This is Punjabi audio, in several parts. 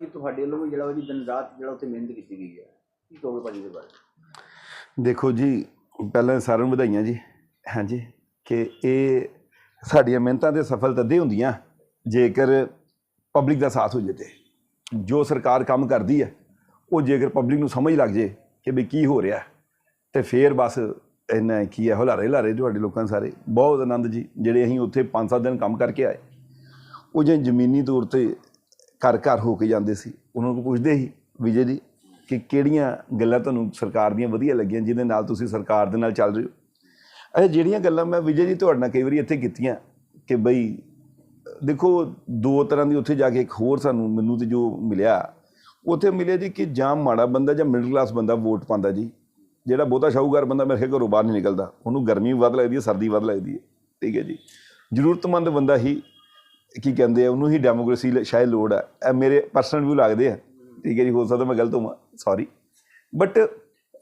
ਕਿ ਤੁਹਾਡੇ ਵੱਲੋਂ ਵੀ ਜਿਹੜਾ ਉਹ ਜੀ ਦਿਨ ਰਾਤ ਜਿਹੜਾ ਉੱਥੇ ਮਿਹਨਤ ਕੀਤੀ ਗਈ ਹੈ। ਕੀ ਕਹੋਗੇ ਭਾਜੀ ਦੇ ਬਾਰੇ? ਦੇਖੋ ਜੀ ਪਹਿਲਾਂ ਸਾਰਿਆਂ ਨੂੰ ਵਧਾਈਆਂ ਜੀ। ਹਾਂਜੀ ਕਿ ਇਹ ਸਾਡੀਆਂ ਮਿਹਨਤਾਂ ਤੇ ਸਫਲ ਤਦੇ ਹੁੰਦੀਆਂ ਜੇਕਰ ਪਬਲਿਕ ਦਾ ਸਾਥ ਹੋ ਜੇ ਤੇ। ਜੋ ਸਰਕਾਰ ਕੰਮ ਕਰਦੀ ਹੈ ਉਹ ਜੇਕਰ ਪਬਲਿਕ ਨੂੰ ਸਮਝ ਲੱਗ ਜੇ ਕਿ ਵੀ ਕੀ ਹੋ ਰਿਹਾ ਹੈ, ਤੇ ਫੇਰ ਬਸ ਇੰਨਾ ਕੀ ਹੈ ਹੁਲਾਰੇ ਹੁਲਾਰੇ ਤੁਹਾਡੇ ਲੋਕਾਂ ਸਾਰੇ। ਬਹੁਤ ਆਨੰਦ ਜੀ ਜਿਹੜੇ ਅਸੀਂ ਉੱਥੇ 5-7 ਦਿਨ ਕੰਮ ਕਰਕੇ ਆਏ। ਉਹ ਜੇ ਜ਼ਮੀਨੀ ਤੌਰ ਤੇ ਘਰ ਘਰ ਹੋ ਕੇ ਜਾਂਦੇ ਸੀ। ਉਹਨਾਂ ਨੂੰ ਪੁੱਛਦੇ ਸੀ, ਵਿਜੇ ਜੀ, ਕਿ ਕਿਹੜੀਆਂ ਗੱਲਾਂ ਤੁਹਾਨੂੰ ਸਰਕਾਰ ਦੀਆਂ ਵਧੀਆ ਲੱਗੀਆਂ, ਜਿਹਦੇ ਨਾਲ ਤੁਸੀਂ ਸਰਕਾਰ ਦੇ ਨਾਲ ਚੱਲ ਰਹੇ ਹੋ? ਇਹ ਜਿਹੜੀਆਂ ਗੱਲਾਂ ਮੈਂ ਵਿਜੇ ਜੀ ਤੁਹਾਡੇ ਨਾਲ ਕਈ ਵਾਰੀ ਇੱਥੇ ਕੀਤੀਆਂ, ਕਿ ਬਈ, ਦੇਖੋ, ਦੋ ਤਰ੍ਹਾਂ ਦੀ ਉੱਥੇ ਜਾ ਕੇ ਇੱਕ ਹੋਰ ਸਾਨੂੰ ਮੈਨੂੰ ਤੇ ਜੋ ਮਿਲਿਆ, ਉੱਥੇ ਮਿਲਿਆ ਜੀ ਕਿ ਜਾਂ ਮਾੜਾ ਬੰਦਾ ਜਾਂ ਮਿਡਲ ਕਲਾਸ ਬੰਦਾ ਵੋਟ ਪਾਉਂਦਾ ਜੀ, ਜਿਹੜਾ ਬਹੁਤਾ ਸ਼ਾਹੂਕਾਰ ਬੰਦਾ ਮੇਰੇ ਖਿਆਲ ਘਰੋਂ ਬਾਹਰ ਨਹੀਂ ਨਿਕਲਦਾ। ਉਹਨੂੰ ਗਰਮੀ ਵੱਧ ਲੱਗਦੀ ਹੈ, ਸਰਦੀ ਵੱਧ ਲੱਗਦੀ ਹੈ। ਠੀਕ ਹੈ ਜੀ। ਜ਼ਰੂਰਤਮੰਦ ਬੰਦਾ ਹੀ ਕੀ ਕਹਿੰਦੇ ਆ, ਉਹਨੂੰ ਹੀ ਡੈਮੋਕ੍ਰੇਸੀ ਸ਼ਾਇਦ ਲੋੜ ਹੈ ਇਹ ਮੇਰੇ ਪਰਸਨਲ ਵਿਊ ਲੱਗਦੇ ਆ। ਠੀਕ ਹੈ ਜੀ, ਹੋ ਸਕਦਾ ਮੈਂ ਗਲਤ ਹੋਵਾਂ। ਸੌਰੀ ਬਟ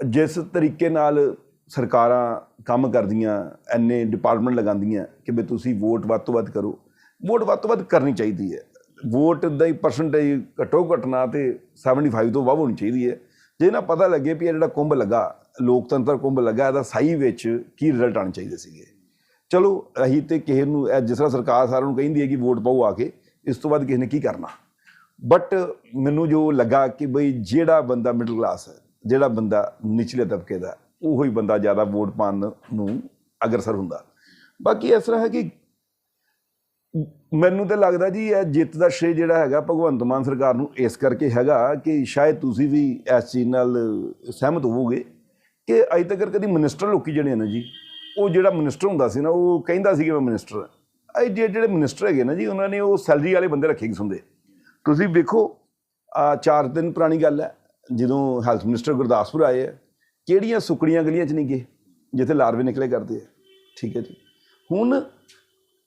ਜਿਸ ਤਰੀਕੇ ਨਾਲ ਸਰਕਾਰਾਂ ਕੰਮ ਕਰਦੀਆਂ ਐਨੇ ਡਿਪਾਰਟਮੈਂਟ ਲਗਾਉਂਦੀਆਂ ਕਿ ਵੀ ਤੁਸੀਂ ਵੋਟ ਵੱਧ ਤੋਂ ਵੱਧ ਕਰੋ ਵੋਟ ਵੱਧ ਤੋਂ ਵੱਧ ਕਰਨੀ ਚਾਹੀਦੀ ਹੈ। ਵੋਟ ਦਾ ਹੀ ਪਰਸੈਂਟੇਜ ਘੱਟੋ ਘੱਟ ਨਾ ਤੇ 75 ਤੋਂ ਵੱਧ ਹੋਣੀ ਚਾਹੀਦੀ ਹੈ। ਜੇ ਨਾ ਪਤਾ ਲੱਗੇ ਵੀ ਇਹ ਜਿਹੜਾ ਕੁੰਭ ਲੱਗਾ, ਲੋਕਤੰਤਰ ਕੁੰਭ ਲੱਗਾ, ਇਹਦਾ ਸਹੀ ਵਿੱਚ ਕੀ ਰਿਜ਼ਲਟ ਆਉਣੇ ਚਾਹੀਦੇ ਸੀਗੇ। ਚਲੋ, ਅਸੀਂ ਤੇ ਕਿਸੇ ਨੂੰ, ਇਹ ਜਿਸ ਤਰ੍ਹਾਂ ਸਰਕਾਰ ਸਾਰਿਆਂ ਨੂੰ ਕਹਿੰਦੀ ਹੈ ਕਿ ਵੋਟ ਪਾਓ ਆ ਕੇ, ਇਸ ਤੋਂ ਬਾਅਦ ਕਿਸੇ ਨੇ ਕੀ ਕਰਨਾ? ਬਟ ਮੈਨੂੰ ਜੋ ਲੱਗਾ ਕਿ ਬਈ ਜਿਹੜਾ ਬੰਦਾ ਮਿਡਲ ਕਲਾਸ ਹੈ, ਜਿਹੜਾ ਬੰਦਾ ਨਿਚਲੇ ਤਬਕੇ ਦਾ, ਉਹੋ ਹੀ ਬੰਦਾ ਜ਼ਿਆਦਾ ਵੋਟ ਪਾਉਣ ਨੂੰ ਅਗਰਸਰ ਹੁੰਦਾ। ਬਾਕੀ ਇਸ ਤਰ੍ਹਾਂ ਹੈ ਕਿ ਮੈਨੂੰ ਤਾਂ ਲੱਗਦਾ ਜੀ, ਇਹ ਜਿੱਤ ਦਾ ਸ਼੍ਰੇ ਜਿਹੜਾ ਹੈਗਾ ਭਗਵੰਤ ਮਾਨ ਸਰਕਾਰ ਨੂੰ ਇਸ ਕਰਕੇ ਹੈਗਾ ਕਿ ਸ਼ਾਇਦ ਤੁਸੀਂ ਵੀ ਇਸ ਚੀਜ਼ ਨਾਲ ਸਹਿਮਤ ਹੋਵੋਗੇ ਕਿ ਅਜੇ ਤੱਕ ਕਦੀ ਮਿਨਿਸਟਰ ਲੋਕੀ ਜਿਹੜੇ ਨੇ ਜੀ ਉਹ ਜਿਹੜਾ ਮਿਨਿਸਟਰ ਹੁੰਦਾ ਸੀ ਨਾ, ਉਹ ਕਹਿੰਦਾ ਸੀ ਕਿ ਮੈਂ ਮਿਨਿਸਟਰ ਹਾਂ। ਇਹ ਜਿਹੜੇ ਜਿਹੜੇ ਮਿਨਿਸਟਰ ਹੈਗੇ ਨਾ ਜੀ, ਉਹਨਾਂ ਨੇ ਉਹ ਸੈਲਰੀ ਵਾਲੇ ਬੰਦੇ ਰੱਖੇ ਕਿਸਮ ਦੇ। ਤੁਸੀਂ ਵੇਖੋ, ਆ ਚਾਰ ਦਿਨ ਪੁਰਾਣੀ ਗੱਲ ਹੈ, ਜਦੋਂ ਹੈਲਥ ਮਿਨਿਸਟਰ ਗੁਰਦਾਸਪੁਰ ਆਏ ਆ ਕਿਹੜੀਆਂ ਸੁਕੜੀਆਂ ਗਲੀਆਂ 'ਚ ਨਹੀਂ ਗਏ, ਜਿੱਥੇ ਲਾਰਵੇ ਨਿਕਲੇ ਕਰਦੇ ਆ ਠੀਕ ਹੈ ਜੀ। ਹੁਣ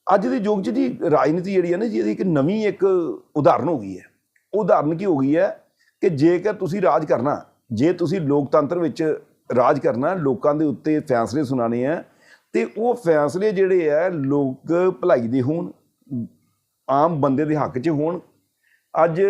ਅੱਜ ਦੇ ਯੁੱਗ 'ਚ ਜੀ, ਰਾਜਨੀਤੀ ਜਿਹੜੀ ਹੈ ਨਾ ਜੀ, ਇਹਦੀ ਇੱਕ ਨਵੀਂ ਇੱਕ ਉਦਾਹਰਨ ਹੋ ਗਈ ਹੈ। ਉਦਾਹਰਨ ਕੀ ਹੋ ਗਈ ਹੈ ਕਿ ਜੇਕਰ ਤੁਸੀਂ ਰਾਜ ਕਰਨਾ, ਜੇ ਤੁਸੀਂ ਲੋਕਤੰਤਰ ਵਿੱਚ ਰਾਜ ਕਰਨਾ, ਲੋਕਾਂ ਦੇ ਉੱਤੇ ਫੈਸਲੇ ਸੁਣਾਣੇ ਆ ਤੇ ਉਹ ਫੈਸਲੇ ਜਿਹੜੇ ਆ, ਲੋਕ ਭਲਾਈ ਦੇ ਹੋਣ, ਆਮ ਬੰਦੇ ਦੇ ਹੱਕ 'ਚ ਹੋਣ। ਅੱਜ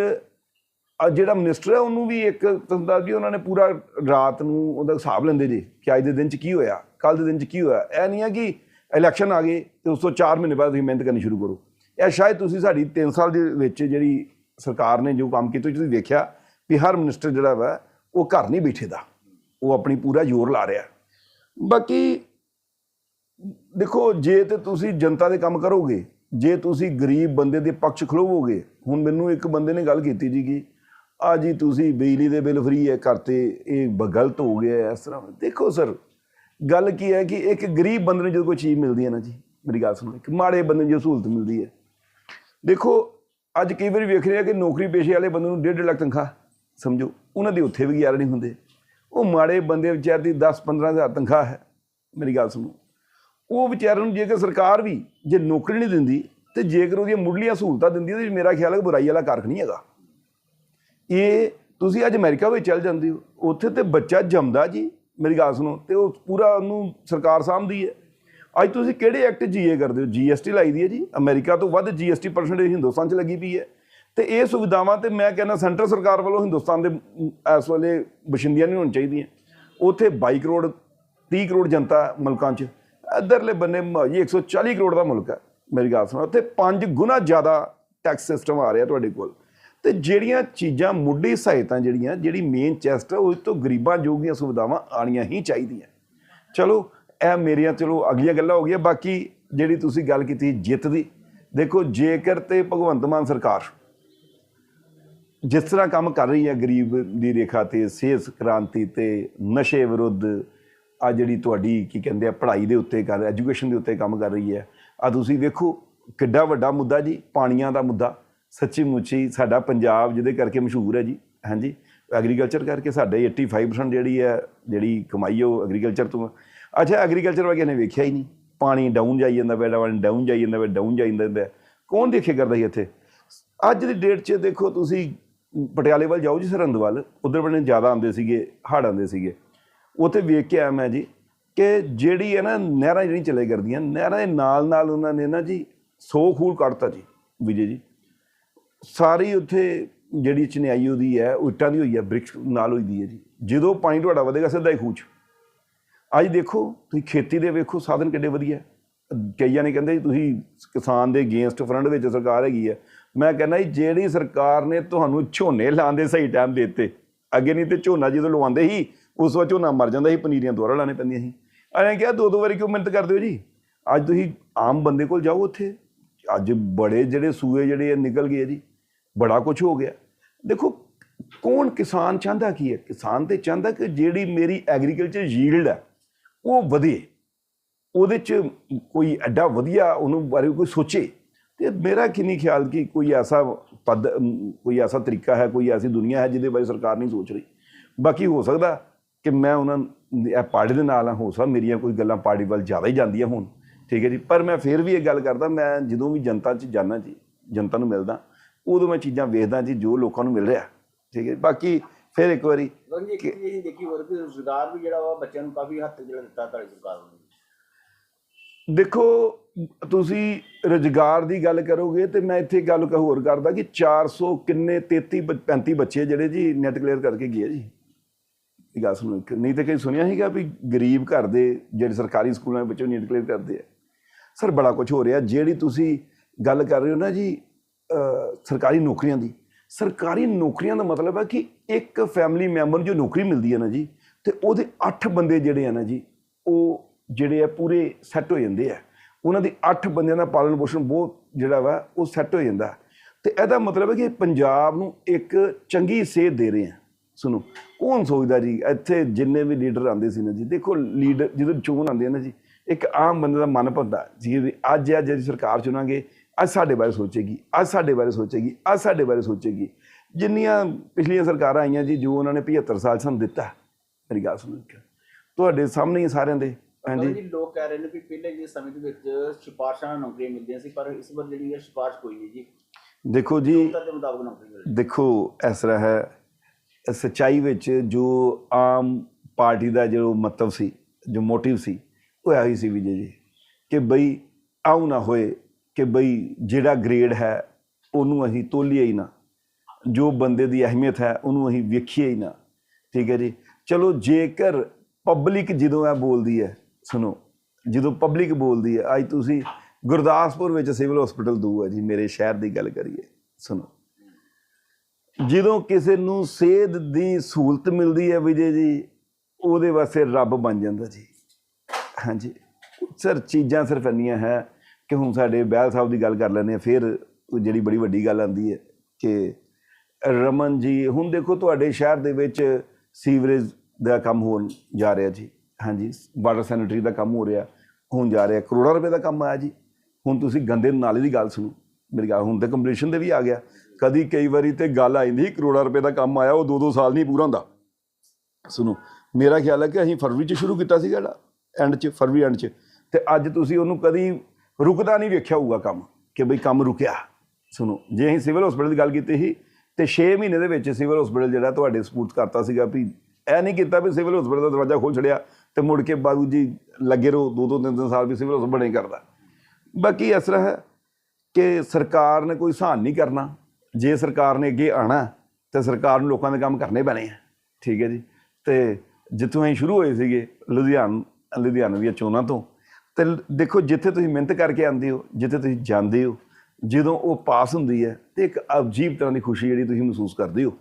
ਅੱਜ ਜਿਹੜਾ ਮਿਨਿਸਟਰ ਹੈ ਉਹਨੂੰ ਵੀ ਇੱਕ ਤੰਦਾ ਵੀ ਉਹਨਾਂ ਨੇ ਪੂਰਾ ਰਾਤ ਨੂੰ ਉਹਦਾ ਹਿਸਾਬ ਲੈਂਦੇ ਜੀ, ਕਿ ਅੱਜ ਦੇ ਦਿਨ 'ਚ ਕੀ ਹੋਇਆ ਕੱਲ ਦੇ ਦਿਨ 'ਚ ਕੀ ਹੋਇਆ। ਇਹ ਨਹੀਂ ਹੈ ਕਿ ਇਲੈਕਸ਼ਨ ਆ ਗਏ ਤੇ ਉਸ ਤੋਂ 4 ਮਹੀਨੇ ਬਾਅਦ ਤੁਸੀਂ ਮਿਹਨਤ ਕਰਨੀ ਸ਼ੁਰੂ ਕਰੋ। ਇਹ ਸ਼ਾਇਦ ਤੁਸੀਂ ਸਾਡੀ 3 ਸਾਲ ਦੇ ਵਿੱਚ ਜਿਹੜੀ ਸਰਕਾਰ ਨੇ ਜੋ ਕੰਮ ਕੀਤਾ ਤੁਸੀਂ ਵੇਖਿਆ ਵੀ ਹਰ ਮਿਨਿਸਟਰ ਜਿਹੜਾ ਵਾ, ਉਹ ਘਰ ਨਹੀਂ ਬੈਠੇ ਦਾ। ਉਹ ਆਪਣੀ ਪੂਰਾ ਜ਼ੋਰ ਲਾ ਰਿਹਾ। ਬਾਕੀ ਦੇਖੋ ਜੇ ਤੇ ਤੁਸੀਂ ਜਨਤਾ ਦੇ ਕੰਮ ਕਰੋਗੇ ਜੇ ਤੁਸੀਂ ਗਰੀਬ ਬੰਦੇ ਦੇ ਪੱਖ ਖਲੋਵੋਗੇ ਹੁਣ ਮੈਨੂੰ ਇੱਕ ਬੰਦੇ ਨੇ ਗੱਲ ਕੀਤੀ ਜੀ ਕਿ ਆ ਜੀ ਤੁਸੀਂ ਬਿਜਲੀ ਦੇ ਬਿੱਲ ਫਰੀ ਹੈ ਕਰਤੇ ਇਹ ਬ- ਗਲਤ ਹੋ ਗਿਆ ਹੈ, ਇਸ ਤਰ੍ਹਾਂ। ਦੇਖੋ ਸਰ ਗੱਲ ਕੀ ਹੈ ਕਿ ਇੱਕ ਗਰੀਬ ਬੰਦੇ ਨੂੰ ਜਦੋਂ ਕੋਈ ਚੀਜ਼ ਮਿਲਦੀ ਹੈ ਨਾ ਜੀ ਮੇਰੀ ਗੱਲ ਸੁਣੋ ਇੱਕ ਮਾੜੇ ਬੰਦੇ ਨੂੰ ਜੋ ਸਹੂਲਤ ਮਿਲਦੀ ਹੈ। ਦੇਖੋ ਅੱਜ ਕਈ ਵਾਰੀ ਵੇਖ ਰਹੇ ਆ ਕਿ ਨੌਕਰੀ ਪੇਸ਼ੇ ਵਾਲੇ ਬੰਦੇ ਨੂੰ 1.5 ਲੱਖ ਤਨਖਾਹ ਸਮਝੋ ਉਹਨਾਂ ਦੇ ਉੱਥੇ ਵੀ ਗਿਆਰ ਨਹੀਂ ਹੁੰਦੇ। ਉਹ ਮਾੜੇ ਬੰਦੇ ਵਿਚਾਰ ਦੀ 10 15 ਹਜ਼ਾਰ ਤਨਖਾਹ ਹੈ ਮੇਰੀ ਗੱਲ ਸੁਣੋ। ਉਹ ਵਿਚਾਰਿਆਂ ਨੂੰ ਜੇਕਰ ਸਰਕਾਰ ਵੀ ਜੇ ਨੌਕਰੀ ਨਹੀਂ ਦਿੰਦੀ ਤੇ ਜੇਕਰ ਉਹਦੀਆਂ ਮੁੱਢਲੀਆਂ ਸਹੂਲਤਾਂ ਦਿੰਦੀ ਹੈ ਤੇ ਮੇਰਾ ਖਿਆਲ ਹੈ ਬੁਰਾਈ ਵਾਲਾ ਕਾਰਕ ਨਹੀਂ ਹੈਗਾ। ਇਹ ਤੁਸੀਂ ਅੱਜ ਅਮਰੀਕਾ ਵਿੱਚ ਚੱਲ ਜਾਂਦੇ ਹੋ, ਉੱਥੇ ਤੇ ਬੱਚਾ ਜੰਮਦਾ ਜੀ, ਮੇਰੀ ਗੱਲ ਸੁਣੋ, ਤੇ ਉਹ ਪੂਰਾ ਉਹਨੂੰ ਸਰਕਾਰ ਸਾਂਭਦੀ ਹੈ। ਅੱਜ ਤੁਸੀਂ ਕਿਹੜੇ ਐਕਟ ਜੀਏ ਕਰਦੇ ਹੋ? ਜੀਐਸਟੀ ਲਾਈ ਦੀ ਹੈ ਜੀ। ਅਮਰੀਕਾ ਤੋਂ ਵੱਧ ਜੀਐਸਟੀ ਪਰਸੈਂਟੇਜ ਹਿੰਦੁਸਤਾਨ 'ਚ ਲੱਗੀ ਪਈ ਹੈ। ਤੇ ਇਹ ਸੁਵਿਧਾਵਾਂ ਤੇ ਮੈਂ ਕਹਿੰਦਾ ਸੈਂਟਰ ਸਰਕਾਰ ਵੱਲੋਂ ਹਿੰਦੁਸਤਾਨ ਦੇ ਇਸ ਵੇਲੇ ਬਸ਼ਿੰਦੀਆਂ ਨਹੀਂ ਹੋਣੀ ਚਾਹੀਦੀਆਂ। ਉੱਥੇ 22 ਕਰੋੜ 30 ਕਰੋੜ ਜਨਤਾ ਮੁਲਕਾਂ 'ਚ। ਇੱਧਰਲੇ ਬੰਨੇ ਮ- ਜੀ 140 ਕਰੋੜ ਦਾ ਮੁਲਕ ਹੈ। ਮੇਰੀ ਗੱਲ ਸੁਣੋ, ਉੱਥੇ 5 ਗੁਣਾ ਜ਼ਿਆਦਾ ਟੈਕਸ ਸਿਸਟਮ ਆ ਰਿਹਾ ਤੁਹਾਡੇ ਕੋਲ। ਤੇ ਜਿਹੜੀਆਂ ਚੀਜ਼ਾਂ ਮੁੱਢੀ ਸਹਾਇਤਾ ਜਿਹੜੀਆਂ, ਜਿਹੜੀ ਮੇਨ ਚੈਸਟ ਹੈ, ਉਹ ਤੋਂ ਗਰੀਬਾਂ ਜੋਗੀਆਂ ਸੁਵਿਧਾਵਾਂ ਆਣੀਆਂ ਹੀ ਚਾਹੀਦੀਆਂ। ਚਲੋ, ਇਹ ਮੇਰੀਆਂ, ਚਲੋ, ਅਗਲੀਆਂ ਗੱਲਾਂ ਹੋ ਗਈਆਂ। ਬਾਕੀ ਜਿਹੜੀ ਤੁਸੀਂ ਗੱਲ ਕੀਤੀ ਜਿੱਤ ਦੀ, ਦੇਖੋ, ਜੇਕਰ ਤੇ ਭਗਵੰਤ ਮਾਨ ਸਰਕਾਰ ਜਿਸ ਤਰ੍ਹਾਂ ਕੰਮ ਕਰ ਰਹੀ ਹੈ ਗਰੀਬ ਦੀ ਰੇਖਾ ਤੇ, ਸਿਹਤ ਕ੍ਰਾਂਤੀ ਤੇ, ਨਸ਼ੇ ਵਿਰੁੱਧ ਆ ਜਿਹੜੀ ਤੁਹਾਡੀ ਕੀ ਕਹਿੰਦੇ ਆ, ਪੜ੍ਹਾਈ ਦੇ ਉੱਤੇ ਕਰ ਐਜੂਕੇਸ਼ਨ ਦੇ ਉੱਤੇ ਕੰਮ ਕਰ ਰਹੀ ਹੈ। ਆ ਤੁਸੀਂ ਵੇਖੋ, ਕਿੱਡਾ ਵੱਡਾ ਮੁੱਦਾ ਜੀ, ਪਾਣੀਆਂ ਦਾ ਮੁੱਦਾ। ਸੱਚੀ ਮੁੱਚੀ ਸਾਡਾ ਪੰਜਾਬ ਜਿਹਦੇ ਕਰਕੇ ਮਸ਼ਹੂਰ ਹੈ ਜੀ, ਹਾਂਜੀ। ਐਗਰੀਕਲਚਰ ਕਰਕੇ ਸਾਡੇ 85% ਜਿਹੜੀ ਹੈ, ਜਿਹੜੀ ਕਮਾਈ ਉਹ ਐਗਰੀਕਲਚਰ ਤੋਂ। ਅੱਛਾ ਐਗਰੀਕਲਚਰ ਵਾਲੇ ਨੇ ਵੇਖਿਆ ਹੀ ਨਹੀਂ। ਪਾਣੀ ਡਾਊਨ ਜਾਈ ਜਾਂਦਾ ਬੈਡਾ ਪਾਣੀ ਡਾਊਨ ਜਾਈ ਜਾਂਦਾ ਬੈ ਡਾਊਨ ਜਾਈ ਜਾਂਦਾ। ਕੌਣ ਦੇਖੇ ਕਰਦਾ ਸੀ ਇੱਥੇ? ਅੱਜ ਦੀ ਡੇਟ 'ਚ ਦੇਖੋ ਤੁਸੀਂ, ਪਟਿਆਲੇ ਵੱਲ ਜਾਓ ਜੀ, ਸਰਹੰਦ ਵੱਲ, ਉਧਰ ਬਣੇ ਜ਼ਿਆਦਾ ਆਉਂਦੇ ਸੀਗੇ, ਹੜ੍ਹ ਆਉਂਦੇ ਸੀਗੇ। ਉੱਥੇ ਵੇਖ ਕੇ ਆਇਆ ਮੈਂ ਜੀ ਕਿ ਜਿਹੜੀ ਹੈ ਨਾ ਨਹਿਰਾਂ ਜਿਹੜੀਆਂ ਚੱਲੇ ਕਰਦੀਆਂ, ਨਹਿਰਾਂ ਦੇ ਨਾਲ ਨਾਲ ਉਹਨਾਂ ਨੇ ਨਾ ਜੀ 100 ਖੂਲ ਕੱਢਤਾ ਜੀ, ਵਿਜੇ ਜੀ। ਸਾਰੀ ਉੱਥੇ ਜਿਹੜੀ ਚਨਿਆਈ ਉਹਦੀ ਹੈ, ਉਹ ਇੱਟਾਂ ਦੀ ਹੋਈ ਹੈ, ਬ੍ਰਿਕਸ ਨਾਲ ਹੋਈ ਦੀ ਹੈ ਜੀ। ਜਦੋਂ ਪਾਣੀ ਤੁਹਾਡਾ ਵਧੇਗਾ ਸਿੱਧਾ ਹੀ ਖੂਹ 'ਚ। ਅੱਜ ਦੇਖੋ, ਤੁਸੀਂ ਖੇਤੀ ਦੇ ਵੇਖੋ, ਸਾਧਨ ਕਿੱਡੇ ਵਧੀਆ ਕਈਆਂ ਨੇ ਕਹਿੰਦੇ ਜੀ, ਤੁਸੀਂ ਕਿਸਾਨ ਦੇ ਅਗੇਂਸਟ ਫਰੰਟ ਵਿੱਚ ਸਰਕਾਰ ਹੈਗੀ ਹੈ। ਮੈਂ ਕਹਿੰਦਾ ਜੀ, ਜਿਹੜੀ ਸਰਕਾਰ ਨੇ ਤੁਹਾਨੂੰ ਝੋਨੇ ਲਾਉਣ ਦੇ ਸਹੀ ਟਾਈਮ ਦੇ ਦਿੱਤੇ, ਅੱਗੇ ਨਹੀਂ ਤੇ ਝੋਨਾ ਜਦੋਂ ਲਵਾਉਂਦੇ ਸੀ ਉਸ ਵਾਰ ਝੋਨਾ ਮਰ ਜਾਂਦਾ ਸੀ, ਪਨੀਰੀਆਂ ਦੁਆਰਾ ਲਾਣੇ ਪੈਂਦੀਆਂ ਸੀ। ਐਂ ਕਿਹਾ ਦੋ ਦੋ ਵਾਰੀ ਕਿਉਂ ਮਿਹਨਤ ਕਰਦੇ ਹੋ ਜੀ? ਅੱਜ ਤੁਸੀਂ ਆਮ ਬੰਦੇ ਕੋਲ ਜਾਓ ਉੱਥੇ। ਅੱਜ ਬੜੇ ਜਿਹੜੇ ਸੂਏ ਜਿਹੜੇ ਆ ਨਿਕਲ ਗਏ ਜੀ, ਬੜਾ ਕੁਝ ਹੋ ਗਿਆ। ਦੇਖੋ, ਕੌਣ ਕਿਸਾਨ ਚਾਹੁੰਦਾ ਕੀ ਹੈ? ਕਿਸਾਨ ਤੇ ਚਾਹੁੰਦਾ ਕਿ ਜਿਹੜੀ ਮੇਰੀ ਐਗਰੀਕਲਚਰ ਯੀਲਡ ਹੈ, ਉਹ ਵਧੇ। ਉਹਦੇ ਚ ਕੋਈ ਐਡਾ ਵਧੀਆ ਉਹਨੂੰ ਬਾਰੇ ਕੋਈ ਸੋਚੇ। ਤੇ ਮੇਰਾ ਕੀ ਨਹੀਂ ਖਿਆਲ ਕਿ ਕੋਈ ਐਸਾ ਪਦ ਕੋਈ ਐਸਾ ਤਰੀਕਾ ਹੈ, ਕੋਈ ਐਸੀ ਦੁਨੀਆ ਹੈ ਜਿਹਦੇ ਬਾਰੇ ਸਰਕਾਰ ਨਹੀਂ ਸੋਚ ਰਹੀ। ਬਾਕੀ ਹੋ ਸਕਦਾ ਕਿ ਮੈਂ ਉਹਨਾਂ ਇਹ ਪਾਰਟੀ ਦੇ ਨਾਲ ਹਾਂ ਹੋ ਸਕਦਾ ਮੇਰੀਆਂ ਕੋਈ ਗੱਲਾਂ ਪਾਰਟੀ ਵੱਲ ਜ਼ਿਆਦਾ ਹੀ ਜਾਂਦੀਆਂ ਹੋਣ। ਠੀਕ ਹੈ ਜੀ? ਪਰ ਮੈਂ ਫਿਰ ਵੀ ਇਹ ਗੱਲ ਕਰਦਾ ਮੈਂ ਜਦੋਂ ਵੀ ਜਨਤਾ 'ਚ ਜਾਣਾ ਜੀ ਜਨਤਾ ਨੂੰ ਮਿਲਦਾ ਉਦੋਂ ਮੈਂ ਚੀਜ਼ਾਂ ਵੇਖਦਾ ਜੀ ਜੋ ਲੋਕਾਂ ਨੂੰ ਮਿਲ ਰਿਹਾ। ਠੀਕ ਹੈ ਬਾਕੀ ਫਿਰ ਇੱਕ ਵਾਰੀ ਦੇਖੀ ਹੋਰ ਕਿ ਰੁਜ਼ਗਾਰ ਵੀ ਜਿਹੜਾ ਵਾ ਬੱਚਿਆਂ ਨੂੰ ਕਾਫੀ ਤੱਕ ਜਿਹੜਾ ਦਿੱਤਾ ਤੁਹਾਡੀ ਸਰਕਾਰ ਨੇ ਦੇਖੋ ਤੁਸੀਂ ਰੁਜ਼ਗਾਰ ਦੀ ਗੱਲ ਕਰੋਗੇ ਤੇ ਮੈਂ ਇੱਥੇ ਗੱਲ ਹੋਰ ਕਰਦਾ ਕਿ 400 ਕਿੰਨੇ 33 ਬ- 35 ਬੱਚੇ ਜਿਹੜੇ ਜੀ ਨੈਟ ਕਲੀਅਰ ਕਰਕੇ ਗਏ ਜੀ। ਇਹ ਗੱਲ ਸੁਣੋ ਇੱਕ। ਨਹੀਂ ਤੇ ਕਈ ਸੁਣਿਆ ਸੀਗਾ ਵੀ ਗਰੀਬ ਘਰ ਦੇ ਜਿਹੜੇ ਸਰਕਾਰੀ ਸਕੂਲਾਂ ਦੇ ਬੱਚੇ ਨੈਟ ਕਲੀਅਰ ਕਰਦੇ ਆ। ਸਰ, ਬੜਾ ਕੁਝ ਹੋ ਰਿਹਾ। ਜਿਹੜੀ ਤੁਸੀਂ ਗੱਲ ਕਰ ਰਹੇ ਹੋ ਨਾ ਜੀ ਸਰਕਾਰੀ ਨੌਕਰੀਆਂ ਦੀ। ਸਰਕਾਰੀ ਨੌਕਰੀਆਂ ਦਾ ਮਤਲਬ ਹੈ ਕਿ ਇੱਕ ਫੈਮਿਲੀ ਮੈਂਬਰ ਜੋ ਨੌਕਰੀ ਮਿਲਦੀ ਹੈ ਨਾ ਜੀ, ਤੇ ਉਹਦੇ 8 ਬੰਦੇ ਜਿਹੜੇ ਆ ਨਾ ਜੀ, ਉਹ ਜਿਹੜੇ ਆ ਪੂਰੇ ਸੈੱਟ ਹੋ ਜਾਂਦੇ ਆ। ਉਹਨਾਂ ਦੀ 8 ਬੰਦਿਆਂ ਦਾ ਪਾਲਣ ਪੋਸ਼ਣ ਬਹੁਤ ਜਿਹੜਾ ਵਾ, ਉਹ ਸੈੱਟ ਹੋ ਜਾਂਦਾ। ਤੇ ਇਹਦਾ ਮਤਲਬ ਹੈ ਕਿ ਪੰਜਾਬ ਨੂੰ ਇੱਕ ਚੰਗੀ ਸੇਧ ਦੇ ਰਹੇ ਆ। ਸੁਣੋ ਕੌਣ ਸੋਚਦਾ ਜੀ? ਇੱਥੇ ਜਿੰਨੇ ਵੀ ਲੀਡਰ ਆਉਂਦੇ ਸੀ ਨਾ ਜੀ ਦੇਖੋ ਲੀਡਰ ਜਦੋਂ ਚੋਣ ਆਉਂਦੇ ਆ ਨਾ ਜੀ ਇੱਕ ਆਮ ਬੰਦੇ ਦਾ ਮਨ ਭਰਦਾ ਜੀ ਵੀ ਅੱਜ ਆ ਜਿਹੜੀ ਸਰਕਾਰ ਚੁਣਾਂਗੇ ਅੱਜ ਸਾਡੇ ਬਾਰੇ ਸੋਚੇਗੀ ਅੱਜ ਸਾਡੇ ਬਾਰੇ ਸੋਚੇਗੀ ਅੱਜ ਸਾਡੇ ਬਾਰੇ ਸੋਚੇਗੀ। ਜਿੰਨੀਆਂ ਪਿਛਲੀਆਂ ਸਰਕਾਰਾਂ ਆਈਆਂ ਜੀ ਜੋ ਉਹਨਾਂ ਨੇ 75 ਸਾਲ ਸਾਨੂੰ ਦਿੱਤਾ ਮੇਰੀ ਗੱਲ ਸੁਣੋ। ਤੁਹਾਡੇ ਸਾਹਮਣੇ ਹੀ ਸਾਰਿਆਂ ਦੇ ਹਾਂਜੀ। ਜੀ ਲੋਕ ਕਹਿ ਰਹੇ ਨੇ ਕਿ ਪਹਿਲੇ ਜਿਹੜੇ ਸਮੇਂ ਦੇ ਵਿੱਚ ਸਿਫਾਰਸ਼ਾਂ ਨਾਲ ਨੌਕਰੀਆਂ ਮਿਲਦੀਆਂ ਸੀ ਪਰ ਇਸ ਵਾਰ ਜਿਹੜੀ ਹੈ ਸਿਫਾਰਸ਼ ਕੋਈ ਨਹੀਂ ਜੀ। ਦੇਖੋ ਜੀ ਹੈ। ਦੇਖੋ ਇਸ ਤਰ੍ਹਾਂ ਹੈ ਸਚਾਈ ਵਿੱਚ ਜੋ ਆਮ ਪਾਰਟੀ ਦਾ ਜੋ ਮਤਲਬ ਸੀ, ਜੋ ਮੋਟਿਵ ਸੀ, ਉਹ ਆਹੀ ਸੀ ਵਿਜੇ ਜੀ ਕਿ ਬਈ ਆਉ ਨਾ ਹੋਏ ਕਿ ਬਈ ਜਿਹੜਾ ਗ੍ਰੇਡ ਹੈ ਉਹਨੂੰ ਅਸੀਂ ਤੋਲੀਏ ਹੀ ਨਾ। ਜੋ ਬੰਦੇ ਦੀ ਅਹਿਮੀਅਤ ਹੈ ਉਹਨੂੰ ਅਸੀਂ ਵੇਖੀਏ ਹੀ ਨਾ। ਠੀਕ ਹੈ ਜੀ? ਚਲੋ ਜੇਕਰ ਪਬਲਿਕ ਜਦੋਂ ਇਹ ਬੋਲਦੀ ਹੈ, ਸੁਣੋ, ਜਦੋਂ ਪਬਲਿਕ ਬੋਲਦੀ ਹੈ, ਅੱਜ ਤੁਸੀਂ ਗੁਰਦਾਸਪੁਰ ਵਿੱਚ ਸਿਵਲ ਹਸਪੀਟਲ ਦੋ ਹੈ ਜੀ, ਮੇਰੇ ਸ਼ਹਿਰ ਦੀ ਗੱਲ ਕਰੀਏ, ਸੁਣੋ। ਜਦੋਂ ਕਿਸੇ ਨੂੰ ਸੇਧ ਦੀ ਸਹੂਲਤ ਮਿਲਦੀ ਹੈ ਵਿਜੇ ਜੀ, ਉਹਦੇ ਵਾਸਤੇ ਰੱਬ ਬਣ ਜਾਂਦਾ ਜੀ। ਹਾਂਜੀ। ਸਰ, ਚੀਜ਼ਾਂ ਸਿਰਫ ਇੰਨੀਆਂ ਹੈ ਕਿ ਹੁਣ ਸਾਡੇ ਬੈਲ ਸਾਹਿਬ ਦੀ ਗੱਲ ਕਰ ਲੈਂਦੇ ਆ ਫਿਰ ਜਿਹੜੀ ਬੜੀ ਵੱਡੀ ਗੱਲ ਆਂਦੀ ਹੈ ਕਿ ਰਮਨ ਜੀ, ਹੁਣ ਦੇਖੋ ਤੁਹਾਡੇ ਸ਼ਹਿਰ ਦੇ ਵਿੱਚ ਸੀਵਰੇਜ ਦਾ ਕੰਮ ਹੋਣ ਜਾ ਰਿਹਾ ਜੀ। ਹਾਂਜੀ, ਵਾਟਰ ਸੈਨੀਟਰੀ ਦਾ ਕੰਮ ਹੋ ਰਿਹਾ, ਹੋਣ ਜਾ ਰਿਹਾ, ਕਰੋੜਾਂ ਰੁਪਏ ਦਾ ਕੰਮ ਆਇਆ ਜੀ। ਹੁਣ ਤੁਸੀਂ ਗੰਦੇ ਨਾਲੇ ਦੀ ਗੱਲ ਸੁਣੋ। ਮੇਰੀ ਗੱਲ ਹੁਣ ਤਾਂ ਕੰਪਲੀਸ਼ਨ 'ਤੇ ਵੀ ਆ ਗਿਆ। ਕਦੀ ਕਈ ਵਾਰੀ ਤੇ ਗੱਲ ਆ ਜਾਂਦੀ ਕਰੋੜਾਂ ਰੁਪਏ ਦਾ ਕੰਮ ਆਇਆ, ਉਹ ਦੋ ਦੋ ਸਾਲ ਨਹੀਂ ਪੂਰਾ ਹੁੰਦਾ। ਸੁਣੋ, ਮੇਰਾ ਖਿਆਲ ਹੈ ਕਿ ਅਸੀਂ ਫਰਵਰੀ ਚ ਸ਼ੁਰੂ ਕੀਤਾ ਸੀ ਜਿਹੜਾ ਐਂਡ ਚ, ਫਰਵਰੀ ਐਂਡ ਚ। ਤੇ ਅੱਜ ਤੁਸੀਂ ਉਹਨੂੰ ਕਦੀ ਰੁਕਦਾ ਨਹੀਂ ਵੇਖਿਆ ਹੋਊਗਾ ਕੰਮ, ਕਿ ਬਈ ਕੰਮ ਰੁਕਿਆ। ਸੁਣੋ, ਜੇ ਅਸੀਂ ਸਿਵਲ ਹਸਪੀਟਲ ਦੀ ਗੱਲ ਕੀਤੀ ਸੀ, ਤੇ 6 ਮਹੀਨੇ ਦੇ ਵਿੱਚ ਸਿਵਲ ਹਸਪੀਟਲ ਜਿਹੜਾ ਤੁਹਾਡੇ ਸਪੋਰਟ ਕਰਤਾ ਸੀਗਾ ਵੀ ਇਹ ਨਹੀਂ ਕੀਤਾ ਵੀ ਸਿਵਲ ਹਸਪੀਟਲ ਦਾ ਦਰਵਾਜ਼ਾ ਖੋਲ ਛੜਿਆ ਤੇ ਮੁੜ ਕੇ ਬਾਬੂ ਜੀ ਲੱਗੇ ਰਹੋ ਦੋ ਦੋ ਤਿੰਨ ਤਿੰਨ ਸਾਲ ਵੀ ਸਿਵਲ ਹਸਪੀਟਲ ਨਹੀਂ ਕਰਦਾ। ਬਾਕੀ ਇਸ ਤਰ੍ਹਾਂ ਹੈ ਕਿ ਸਰਕਾਰ ਨੇ ਕੋਈ ਸਹਾਨ ਨਹੀਂ ਕਰਨਾ। ਜੇ ਸਰਕਾਰ ਨੇ ਅੱਗੇ ਆਣਾ ਤੇ ਸਰਕਾਰ ਨੂੰ ਲੋਕਾਂ ਦੇ ਕੰਮ ਕਰਨੇ ਪੈਣੇ ਆ। ਠੀਕ ਹੈ ਜੀ? ਤੇ ਜਿੱਥੋਂ ਅਸੀਂ ਸ਼ੁਰੂ ਹੋਏ ਸੀਗੇ ਲੁਧਿਆਣਾ ਲੁਧਿਆਣਾ ਦੀਆਂ ਚੋਣਾਂ ਤੋਂ, ਤੇ ਦੇਖੋ, ਜਿੱਥੇ ਤੁਸੀਂ ਮਿਹਨਤ ਕਰਕੇ ਆਉਂਦੇ ਹੋ, ਜਿੱਥੇ ਤੁਸੀਂ ਜਾਂਦੇ ਹੋ, ਜਦੋਂ ਉਹ ਪਾਸ ਹੁੰਦੀ ਹੈ, ਤੇ ਇੱਕ ਅਜੀਬ ਤਰ੍ਹਾਂ ਦੀ ਖੁਸ਼ੀ ਜਿਹੜੀ ਤੁਸੀਂ ਮਹਿਸੂਸ ਕਰਦੇ ਹੋ।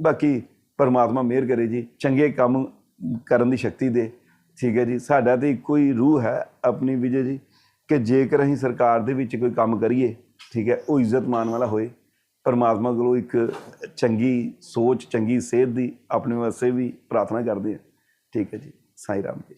ਬਾਕੀ ਪਰਮਾਤਮਾ ਮਿਹਰ ਕਰੇ ਜੀ, ਚੰਗੇ ਕੰਮ ਕਰਨ ਦੀ ਸ਼ਕਤੀ ਦੇ। ਠੀਕ ਹੈ ਜੀ? ਸਾਡਾ ਤੇ ਇੱਕੋ ਹੀ ਰੂਹ ਹੈ ਆਪਣੀ ਵਿਜੇ ਜੀ, ਕਿ ਜੇਕਰ ਅਸੀਂ ਸਰਕਾਰ ਦੇ ਵਿੱਚ ਕੋਈ ਕੰਮ ਕਰੀਏ, ਠੀਕ ਹੈ, ਉਹ ਇੱਜ਼ਤ ਮਾਨ ਵਾਲਾ ਹੋਏ ਪਰਮਾਤਮਾ ਕੋਲੋਂ ਇੱਕ ਚੰਗੀ ਸੋਚ, ਚੰਗੀ ਸਿਹਤ ਦੀ ਆਪਣੇ ਵਾਸਤੇ ਵੀ ਪ੍ਰਾਰਥਨਾ ਕਰਦੇ ਹਾਂ। ਠੀਕ ਹੈ ਜੀ। ਸਾਈਂ ਰਾਮ ਜੀ।